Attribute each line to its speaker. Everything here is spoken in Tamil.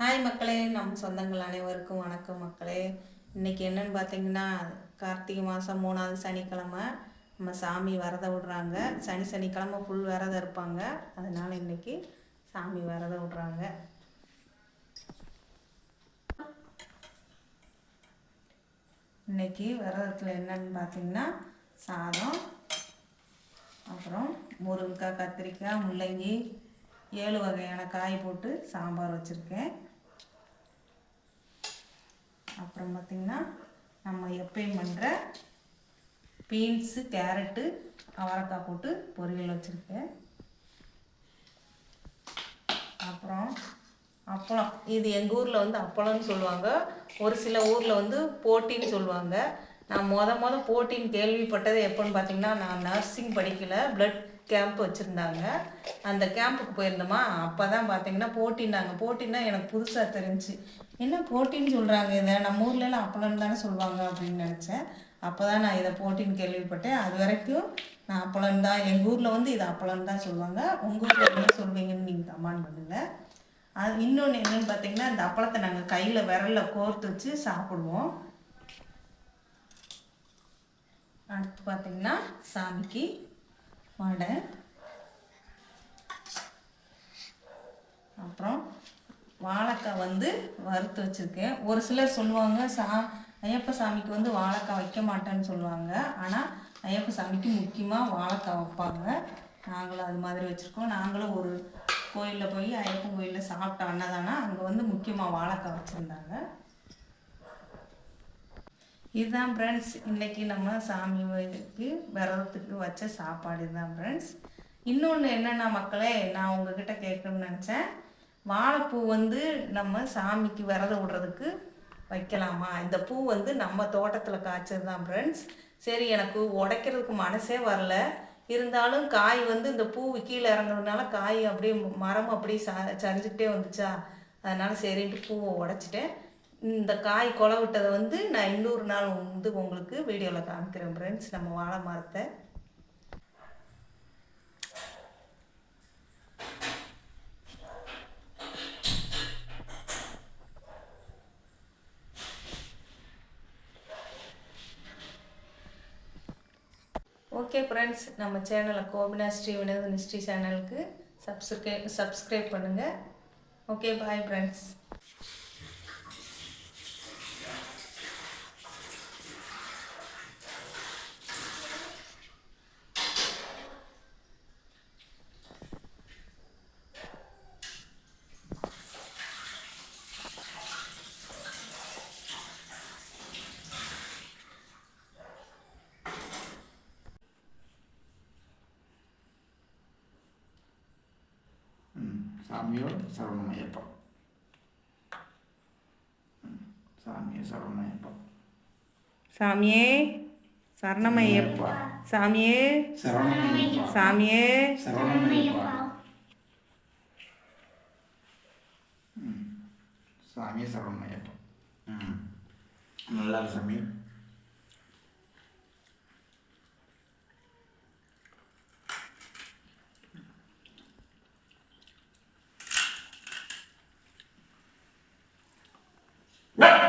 Speaker 1: ஹாய் மக்களே நம் சொந்தங்கள் அனைவருக்கும் வணக்கம் மக்களே. இன்னைக்கு என்னென்னு பார்த்தீங்கன்னா கார்த்திகை மாதம் மூணாவது சனிக்கிழமை. நம்ம சாமி விரதம் விடுறாங்க. சனி சனிக்கிழமை ஃபுல் விரதம் இருப்பாங்க. அதனால் இன்னைக்கு சாமி விரதம் விடுறாங்க. இன்னைக்கு விரதத்தில் என்னன்னு பார்த்தீங்கன்னா சாதம் அப்புறம் முருங்கைக்காய் கத்திரிக்காய் முள்ளங்கி ஏழு வகையான காய் போட்டு சாம்பார் வச்சுருக்கேன். அப்புறம் பார்த்திங்கன்னா நம்ம எப்பயும் பண்ணுற பீன்ஸு கேரட்டு அவரைக்காய் போட்டு பொரியல் வச்சுருக்கேன். அப்புறம் அப்பளம். இது எங்கள் ஊரில் வந்து அப்பளம்னு சொல்லுவாங்க. ஒரு சில ஊரில் வந்து போட்டின்னு சொல்லுவாங்க. நான் மொத மொத போட்டின்னு கேள்விப்பட்டது எப்போன்னு பார்த்தீங்கன்னா நான் நர்சிங் படிக்கல பிளட் கேம்ப் வச்சுருந்தாங்க. அந்த கேம்புக்கு போயிருந்தோமா அப்போ தான் பார்த்தீங்கன்னா போட்டின்னாங்க. போட்டின்னா எனக்கு புதுசாக தெரிஞ்சு என்ன போட்டின்னு சொல்கிறாங்க இதை? நம்ம ஊர்லலாம் அப்பளம்னு தானே சொல்லுவாங்க அப்படின்னு நினச்சேன். அப்போ தான் நான் இதை போட்டின்னு கேள்விப்பட்டேன். அது வரைக்கும் நான் அப்பளம் தான் எங்கள் ஊரில் வந்து இது அப்பளம் தான் சொல்லுவாங்க. உங்கள் ஊரில் என்ன சொல்வீங்கன்னு நீங்கள் கமெண்ட் பண்ணுங்கள் அது இன்னொன்று என்னன்னு பார்த்தீங்கன்னா இந்த அப்பளத்தை நாங்கள் கையில் விரலில் கோர்த்து வச்சு சாப்பிடுவோம். அடுத்து பார்த்தீங்கன்னா சாமிக்கு வடை. அப்புறம் வாழைக்காய் வந்து வறுத்து வச்சுருக்கேன். ஒரு சிலர் சொல்லுவாங்க சா ஐயப்ப சாமிக்கு வந்து வாழைக்காய் வைக்க மாட்டேன்னு சொல்லுவாங்க. ஆனால் ஐயப்ப சாமிக்கு முக்கியமாக வாழைக்காய் வைப்பாங்க. நாங்களும் அது மாதிரி வச்சுருக்கோம். நாங்களும் ஒரு கோயிலில் போய் ஐயப்பன் கோயிலில் சாப்பிட்ட அன்னதானா அங்கே வந்து முக்கியமாக வாழைக்காய் வச்சுருந்தாங்க. இதுதான் ஃப்ரெண்ட்ஸ் இன்னைக்கு நம்ம சாமிக்கு விரதத்துக்கு வச்ச சாப்பாடு இதுதான் ஃப்ரெண்ட்ஸ் இன்னொன்று என்னென்னா மக்களே நான் உங்ககிட்ட கேட்கணும்னு நினச்சேன். வாழைப்பூ வந்து நம்ம சாமிக்கு விரதம் விடுறதுக்கு வைக்கலாமா? இந்த பூ வந்து நம்ம தோட்டத்தில் காய்ச்சது தான் ஃப்ரெண்ட்ஸ் சரி எனக்கு உடைக்கிறதுக்கு மனசே வரல. இருந்தாலும் காய் வந்து இந்த பூ கீழே இறங்குறதுனால காய் அப்படியே மரம் அப்படியே ச சரிஞ்சுக்கிட்டே வந்துச்சா? அதனால சரின்ட்டு பூவை உடைச்சிட்டேன். இந்த காய் கொலை விட்டதை வந்து நான் இன்னொரு நாள் வந்து உங்களுக்கு வீடியோவில் காமிக்கிறேன் ஃப்ரெண்ட்ஸ் நம்ம வாழை மரத்தை ஓகே ஃப்ரெண்ட்ஸ் நம்ம சேனலை கோபினா ஸ்ரீ வினோத மிஸ்ட்ரி சேனலுக்கு சப்ஸ்கிரைப் சப்ஸ்கிரைப் பண்ணுங்கள் ஓகே பாய் ஃப்ரெண்ட்ஸ்
Speaker 2: சாமியோட சரவணமையப்பா ம், சாமியே சரவணமையப்பா
Speaker 1: சாமியே சரணமையப்பா சாமியே சாமியே
Speaker 2: சாமியே சரவணமையப்பா நல்லா சாமி. No.